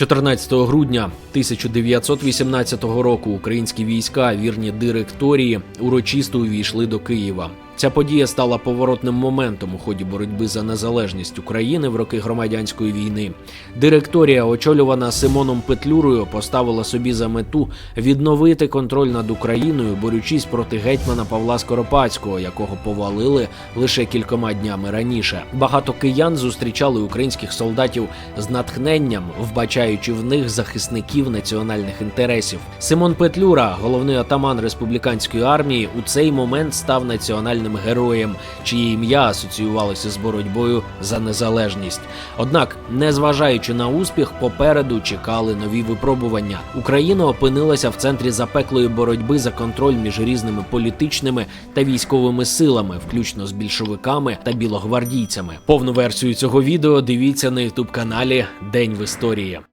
14 грудня 1918 року українські війська, вірні директорії, урочисто увійшли до Києва. Ця подія стала поворотним моментом у ході боротьби за незалежність України в роки громадянської війни. Директорія, очолювана Симоном Петлюрою, поставила собі за мету відновити контроль над Україною, борючись проти гетьмана Павла Скоропадського, якого повалили лише кількома днями раніше. Багато киян зустрічали українських солдатів з натхненням, вбачаючи в них захисників національних інтересів. Симон Петлюра, головний атаман республіканської армії, у цей момент став національним героєм, чиє ім'я асоціювалося з боротьбою за незалежність. Однак, незважаючи на успіх, попереду чекали нові випробування. Україна опинилася в центрі запеклої боротьби за контроль між різними політичними та військовими силами, включно з більшовиками та білогвардійцями. Повну версію цього відео дивіться на ютуб каналі День в історії.